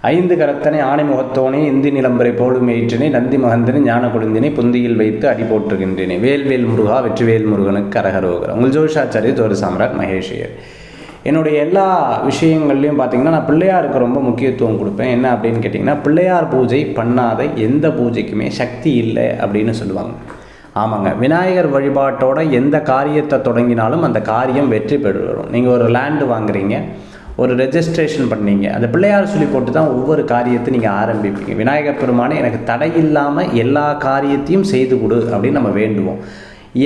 ஐந்து கரத்தனை ஆணை முகத்தோனே இந்தி நிலம்பரை போலும் ஏற்றினை நந்தி மகந்தனை ஞான குழுந்தினை புந்தியில் வைத்து அடி போற்றுகின்றேனே. வேல்வேல் முருகா வெற்றிவேல் முருகனுக்கு கரகரோகர். உங்கள் ஜோஷாச்சாரிய தோறு சாம்ராட் மகேஷியர். என்னுடைய எல்லா விஷயங்கள்லையும் பார்த்தீங்கன்னா நான் பிள்ளையாருக்கு ரொம்ப முக்கியத்துவம் கொடுப்பேன். என்ன அப்படின்னு கேட்டிங்கன்னா பிள்ளையார் பூஜை பண்ணாத எந்த பூஜைக்குமே சக்தி இல்லை அப்படின்னு சொல்லுவாங்க. ஆமாங்க. விநாயகர் வழிபாட்டோட எந்த காரியத்தை தொடங்கினாலும் அந்த காரியம் வெற்றி பெறும். நீங்கள் ஒரு லேண்டு வாங்குறீங்க. ஒரு ரெஜிஸ்ட்ரேஷன் பண்ணீங்க. அந்த பிள்ளையார் சொல்லி போட்டு தான் ஒவ்வொரு காரியத்தை நீங்கள் ஆரம்பிப்பீங்க. விநாயகர் பெருமானே எனக்கு தடை இல்லாமல் எல்லா காரியத்தையும் செய்து கொடு அப்படின்னு நம்ம வேண்டுவோம்.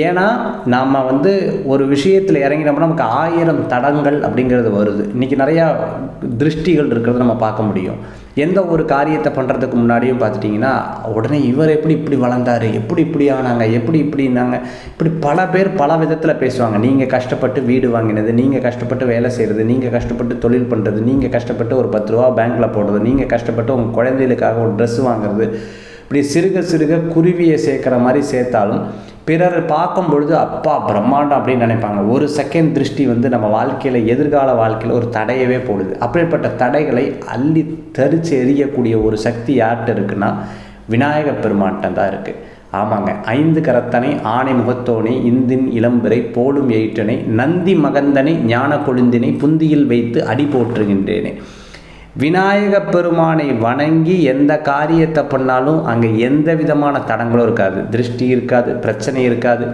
ஏன்னா நாம் வந்து ஒரு விஷயத்தில் இறங்கினோம்னா நமக்கு ஆயிரம் தடங்கள் அப்படிங்கிறது வருது. இன்றைக்கி நிறையா திருஷ்டிகள் இருக்கிறத நம்ம பார்க்க முடியும். எந்த ஒரு காரியத்தை பண்ணுறதுக்கு முன்னாடியும் பார்த்துட்டிங்கன்னா உடனே இவர் எப்படி இப்படி வளர்ந்தாரு எப்படி இப்படி ஆனாங்க எப்படி இப்படின்னாங்க இப்படி பல பேர் பல விதத்தில் பேசுவாங்க. நீங்கள் கஷ்டப்பட்டு வீடு வாங்கினது நீங்கள் கஷ்டப்பட்டு வேலை செய்கிறது நீங்கள் கஷ்டப்பட்டு தொழில் பண்ணுறது நீங்கள் கஷ்டப்பட்டு ஒரு பத்து ரூபா பேங்க்கில் போடுறது நீங்கள் கஷ்டப்பட்டு உங்கள் குழந்தைகளுக்காக ஒரு ட்ரெஸ் வாங்குறது இப்படி சிறுக சிறுக குருவியை சேர்க்குற மாதிரி சேர்த்தாலும் பிறர் பார்க்கும் பொழுது அப்பா பிரம்மாண்டம் அப்படின்னு நினைப்பாங்க. ஒரு செகண்ட் திருஷ்டி வந்து நம்ம வாழ்க்கையில் எதிர்கால வாழ்க்கையில் ஒரு தடையவே போடுது. அப்படிப்பட்ட தடைகளை அள்ளி தரித்து எறியக்கூடிய ஒரு சக்தி யார்கிட்ட இருக்குன்னா விநாயகப் பெருமாட்டம் தான் இருக்குது ஆமாங்க. ஐந்து கரத்தனை ஆணை முகத்தோனை இந்தின் இளம்பிறை போலும் எயிற்றனை நந்தி மகந்தனை ஞான கொழுந்தினை புந்தியில் வைத்து அடி போற்றுகின்றேனே. விநாயக பெருமானை வணங்கி எந்த காரியத்தை பண்ணாலும் அங்கே எந்த விதமான தடங்களும் இருக்காது. திருஷ்டி இருக்காது பிரச்சனை இருக்காது.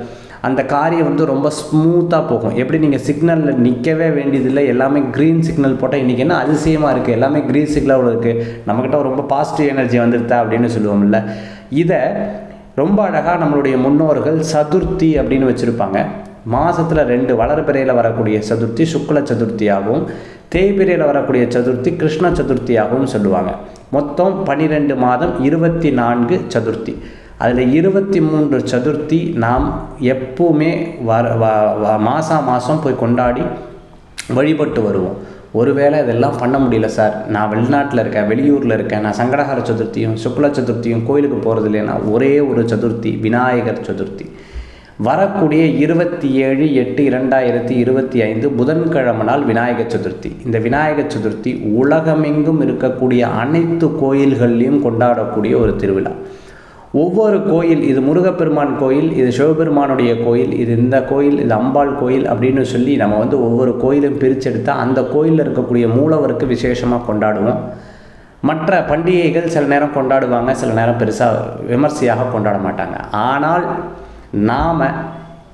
அந்த காரியம் வந்து ரொம்ப ஸ்மூத்தாக போகும். எப்படி நீங்கள் சிக்னலில் நிற்கவே வேண்டியதில்லை. எல்லாமே க்ரீன் சிக்னல் போட்டால் இன்றைக்கி என்ன அதிசயமாக இருக்குது எல்லாமே க்ரீன் சிக்னலோட இருக்குது நம்மக்கிட்ட ரொம்ப பாசிட்டிவ் எனர்ஜி வந்துருதா அப்படின்னு சொல்லுவோம்ல. இதை ரொம்ப அழகாக நம்மளுடைய முன்னோர்கள் சதுர்த்தி அப்படின்னு வச்சுருப்பாங்க. மாதத்தில் ரெண்டு வளர்பிறையில் வரக்கூடிய சதுர்த்தி சுக்ல சதுர்த்தியாகவும் தேய்பிரையில் வரக்கூடிய சதுர்த்தி கிருஷ்ண சதுர்த்தியாகவும் சொல்லுவாங்க. மொத்தம் பன்னிரெண்டு மாதம் இருபத்தி நான்கு சதுர்த்தி. அதில் இருபத்தி மூன்று சதுர்த்தி நாம் எப்பவுமே வர மாதம் மாதம் போய் கொண்டாடி வழிபட்டு வருவோம். ஒருவேளை இதெல்லாம் பண்ண முடியல சார். நான் வெளிநாட்டில் இருக்கேன் வெளியூரில் இருக்கேன். நான் சங்கடஹர சதுர்த்தியும் சுக்ல சதுர்த்தியும் கோயிலுக்கு போகிறது இல்லைன்னா ஒரே ஒரு சதுர்த்தி விநாயகர் சதுர்த்தி. வரக்கூடிய இருபத்தி ஏழு எட்டு இரண்டாயிரத்தி இருபத்தி ஐந்து புதன்கிழமை நாள் விநாயகர் சதுர்த்தி. இந்த விநாயகர் சதுர்த்தி உலகமெங்கும் இருக்கக்கூடிய அனைத்து கோயில்கள்லையும் கொண்டாடக்கூடிய ஒரு திருவிழா. ஒவ்வொரு கோயில் இது முருகப்பெருமான் கோயில் இது சிவபெருமானுடைய கோயில் இது இந்த கோயில் இது அம்பாள் கோயில் அப்படின்னு சொல்லி நம்ம வந்து ஒவ்வொரு கோயிலும் பிரிச்செடுத்தால் அந்த கோயிலில் இருக்கக்கூடிய மூலவருக்கு விசேஷமாக கொண்டாடுவோம். மற்ற பண்டிகைகள் சில நேரம் கொண்டாடுவாங்க சில நேரம் பெருசாக விமர்சையாக கொண்டாட மாட்டாங்க. ஆனால் நாம்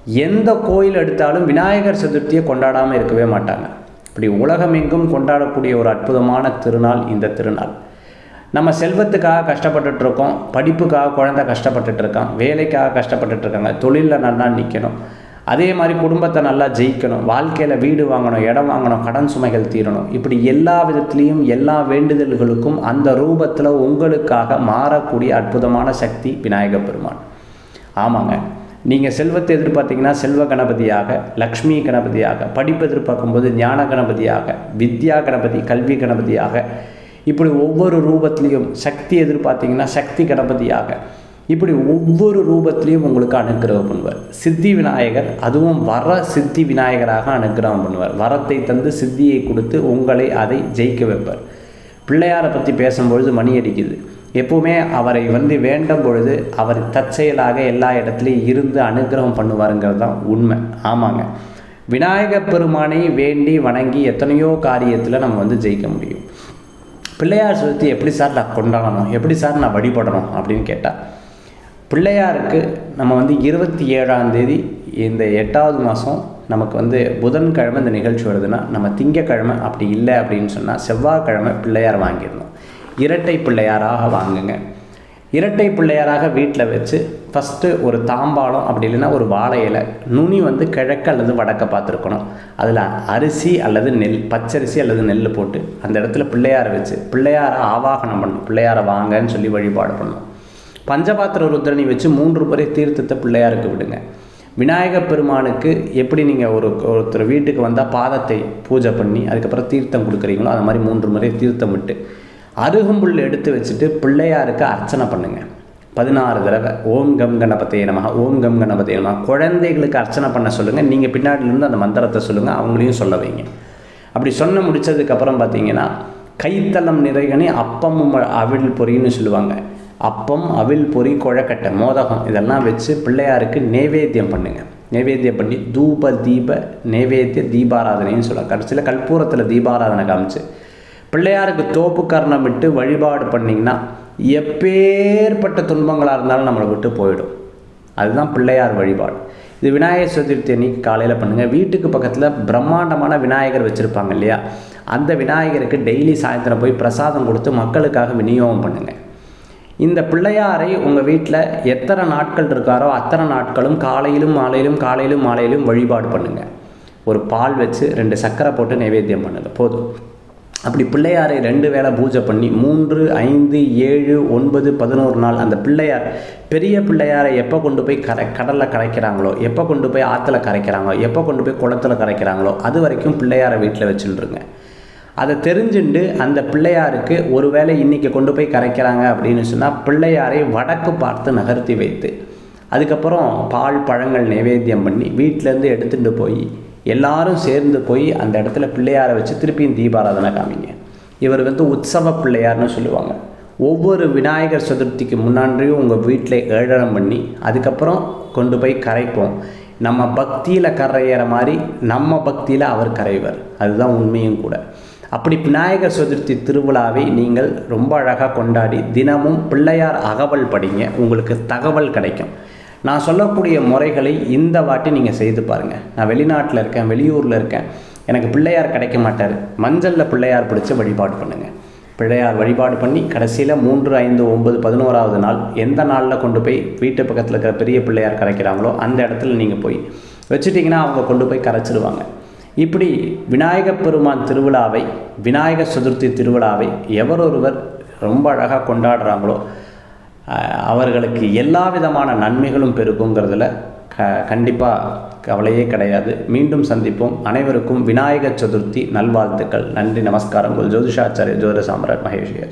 எந்த கோயில் எடுத்தாலும் விநாயகர் சதுர்த்தியை கொண்டாடாமல் இருக்கவே மாட்டாங்க. இப்படி உலகமெங்கும் கொண்டாடக்கூடிய ஒரு அற்புதமான திருநாள் இந்த திருநாள். நம்ம செல்வத்துக்காக கஷ்டப்பட்டுட்டு இருக்கோம் படிப்புக்காக குழந்தை கஷ்டப்பட்டுட்ருக்கான் வேலைக்காக கஷ்டப்பட்டுட்டு இருக்காங்க தொழிலில் நல்லா நிற்கணும் அதே மாதிரி குடும்பத்தை நல்லா ஜெயிக்கணும் வாழ்க்கையில் வீடு வாங்கணும் இடம் வாங்கணும் கடன் சுமைகள் தீரணும் இப்படி எல்லா விதத்துலேயும் எல்லா வேண்டுதல்களுக்கும் அந்த ரூபத்தில் உங்களுக்காக மாறக்கூடிய அற்புதமான சக்தி விநாயகப் பெருமான். ஆமாங்க. நீங்கள் செல்வத்தை எதிர்பார்த்தீங்கன்னா செல்வ கணபதியாக லக்ஷ்மி கணபதியாக படிப்பு எதிர்பார்க்கும்போது ஞான கணபதியாக வித்யா கணபதி கல்வி கணபதியாக இப்படி ஒவ்வொரு ரூபத்திலையும் சக்தி எதிர்பார்த்தீங்கன்னா சக்தி கணபதியாக இப்படி ஒவ்வொரு ரூபத்திலையும் உங்களுக்கு அனுகிரகம் பண்ணுவார். சித்தி விநாயகர் அதுவும் வர சித்தி விநாயகராக அனுகிரகம் பண்ணுவார். வரத்தை தந்து சித்தியை கொடுத்து உங்களை அதை ஜெயிக்க வைப்பார். பிள்ளையாரை பற்றி பேசும்பொழுது மணி அடிக்குது. எப்பவுமே அவரை வந்து வேண்டும் பொழுது அவர் தற்செயலாக எல்லா இடத்துலையும் இருந்து அனுகிரகம் பண்ணுவாருங்கிறது தான் உண்மை. ஆமாங்க. விநாயக பெருமானை வேண்டி வணங்கி எத்தனையோ காரியத்தில் நம்ம வந்து ஜெயிக்க முடியும். பிள்ளையார் சதுர்த்தி எப்படி சார் நான் கொண்டாடணும்? எப்படி சார் நான் வழிபடணும்? அப்படின்னு கேட்டால் பிள்ளையாருக்கு நம்ம வந்து இருபத்தி ஏழாம் தேதி இந்த எட்டாவது மாதம் நமக்கு வந்து புதன்கிழமை இந்த நிகழ்ச்சி வருதுன்னா நம்ம திங்கக்கிழமை அப்படி இல்லை அப்படின்னு சொன்னால் செவ்வாய்க்கிழமை பிள்ளையார் வாங்கிடணும். இரட்டை பிள்ளையாராக வாங்குங்க. இரட்டை பிள்ளையாராக வீட்டில் வச்சு ஃபஸ்ட்டு ஒரு தாம்பாளம் அப்படி இல்லைன்னா ஒரு வாழை இலை நுனி வந்து கிழக்கு அல்லது வடக்க பார்த்துருக்கணும். அதில் அரிசி அல்லது நெல் பச்சரிசி அல்லது நெல் போட்டு அந்த இடத்துல பிள்ளையாரை வச்சு பிள்ளையாரை ஆவாகனம் பண்ணணும் பிள்ளையாரை வாங்கன்னு சொல்லி வழிபாடு பண்ணணும். பஞ்சபாத்திர ருத்ரணி வச்சு மூன்று முறை தீர்த்தத்தை பிள்ளையாருக்கு விடுங்க. விநாயக பெருமானுக்கு எப்படி நீங்கள் ஒரு ஒருத்தர் வீட்டுக்கு வந்தால் பாதத்தை பூஜை பண்ணி அதுக்கப்புறம் தீர்த்தம் கொடுக்குறீங்களோ அது மாதிரி மூன்று முறை தீர்த்தம் விட்டு அருகம்புல் எடுத்து வச்சுட்டு பிள்ளையாருக்கு அர்ச்சனை பண்ணுங்க. பதினாறு தடவை. ஓம் கம் கணபதியே நமக ஓம் கம் கணபதியே நமக குழந்தைகளுக்கு அர்ச்சனை பண்ண சொல்லுங்கள் நீங்கள் பின்னாடிலேருந்து அந்த மந்திரத்தை சொல்லுங்கள் அவங்களையும் சொல்ல வைங்க. அப்படி சொன்ன முடித்ததுக்கப்புறம் பார்த்தீங்கன்னா கைத்தளம் நிறைகனி அப்பமும் அவிழ் பொறின்னு சொல்லுவாங்க. அப்பம் அவிழ் பொறி குழக்கட்டை மோதகம் இதெல்லாம் வச்சு பிள்ளையாருக்கு நைவேத்தியம் பண்ணுங்கள் நைவேத்தியம் பண்ணி தூப தீப நைவேத்திய தீபாராதனைன்னு சொல்லுவாங்க. கடைசியில் கற்பூரத்தில் தீபாராதனை காமிச்சு பிள்ளையாருக்கு தோப்பு கர்ணம் விட்டு வழிபாடு பண்ணிங்கன்னா எப்பேற்பட்ட துன்பங்களாக இருந்தாலும் நம்மளை விட்டு போயிடும். அதுதான் பிள்ளையார் வழிபாடு. இது விநாயகர் சதுர்த்தி அன்னைக்கு காலையில் பண்ணுங்கள் வீட்டுக்கு பக்கத்தில் பிரம்மாண்டமான விநாயகர் வச்சுருப்பாங்க இல்லையா? அந்த விநாயகருக்கு டெய்லி சாயந்தரம் போய் பிரசாதம் கொடுத்து மக்களுக்காக விநியோகம் பண்ணுங்கள் இந்த பிள்ளையாரை உங்கள் வீட்டில் எத்தனை நாட்கள் இருக்காரோ அத்தனை நாட்களும் காலையிலும் மாலையிலும் காலையிலும் மாலையிலும் வழிபாடு பண்ணுங்கள் ஒரு பால் வச்சு ரெண்டு சக்கரை போட்டு நைவேத்தியம் பண்ணுங்கள் போதும். அப்படி பிள்ளையாரை ரெண்டு வேளை பூஜை பண்ணி மூன்று ஐந்து ஏழு ஒன்பது பதினோரு நாள் அந்த பிள்ளையார் பெரிய பிள்ளையாரை எப்போ கொண்டு போய் கரை கடலில் கரைக்கிறாங்களோ எப்போ கொண்டு போய் ஆற்றுல கரைக்கிறாங்களோ எப்போ கொண்டு போய் குளத்துல கரைக்கிறாங்களோ அது வரைக்கும் பிள்ளையாரை வீட்டில் வச்சுட்டுருங்க அதை தெரிஞ்சுண்டு அந்த பிள்ளையாருக்கு ஒருவேளை இன்றைக்கி கொண்டு போய் கரைக்கிறாங்க அப்படின்னு சொன்னால் பிள்ளையாரை வடக்கு பார்த்து நகர்த்தி வைத்து அதுக்கப்புறம் பால் பழங்கள் நைவேத்தியம் பண்ணி வீட்டிலேருந்து எடுத்துகிட்டு போய் எல்லாரும் சேர்ந்து போய் அந்த இடத்துல பிள்ளையாரை வச்சு திருப்பியும் தீபாராதனை காமிங்க. இவர் வந்து உற்சவ பிள்ளையார்னு சொல்லுவாங்க. ஒவ்வொரு விநாயகர் சதுர்த்திக்கு முன்னாடியும் உங்கள் வீட்டில் ஏழனம் பண்ணி அதுக்கப்புறம் கொண்டு போய் கரைப்போம். நம்ம பக்தியில் கரையிற மாதிரி நம்ம பக்தியில் அவர் கரைவர். அதுதான் உண்மையும் கூட. அப்படி விநாயகர் சதுர்த்தி திருவிழாவை நீங்கள் ரொம்ப அழகாக கொண்டாடி தினமும் பிள்ளையார் அகவல் படிங்க. உங்களுக்கு தகவல் கிடைக்கும். நான் சொல்லக்கூடிய முறைகளை இந்த வாட்டி நீங்கள் செய்து பாருங்கள் நான் வெளிநாட்டில் இருக்கேன் வெளியூரில் இருக்கேன். எனக்கு பிள்ளையார் கிடைக்க மாட்டார். மஞ்சளில் பிள்ளையார் பிடிச்சி வழிபாடு பண்ணுங்கள் பிள்ளையார் வழிபாடு பண்ணி கடைசியில் மூன்று ஐந்து ஒம்பது பதினோராவது நாள் எந்த நாளில் கொண்டு போய் வீட்டு பக்கத்தில் இருக்கிற பெரிய பிள்ளையார் கரைக்கிறாங்களோ அந்த இடத்துல நீங்கள் போய் வச்சுட்டிங்கன்னா அவங்க கொண்டு போய் கரைச்சிடுவாங்க இப்படி விநாயகப் பெருமான் திருவிழாவை விநாயகர் சதுர்த்தி திருவிழாவை எவரொருவர் ரொம்ப அழகாக கொண்டாடுறாங்களோ அவர்களுக்கு எல்லா விதமான நன்மைகளும் பெருகுங்கிறதுல க கண்டிப்பாக கவலையே கிடையாது. மீண்டும் சந்திப்போம். அனைவருக்கும் விநாயகர் சதுர்த்தி. நல்வாழ்த்துக்கள். நன்றி. நமஸ்காரம். உங்கள் ஜோதிஷாச்சாரிய ஜோதிட சாம்ராட் மகேஷியர்.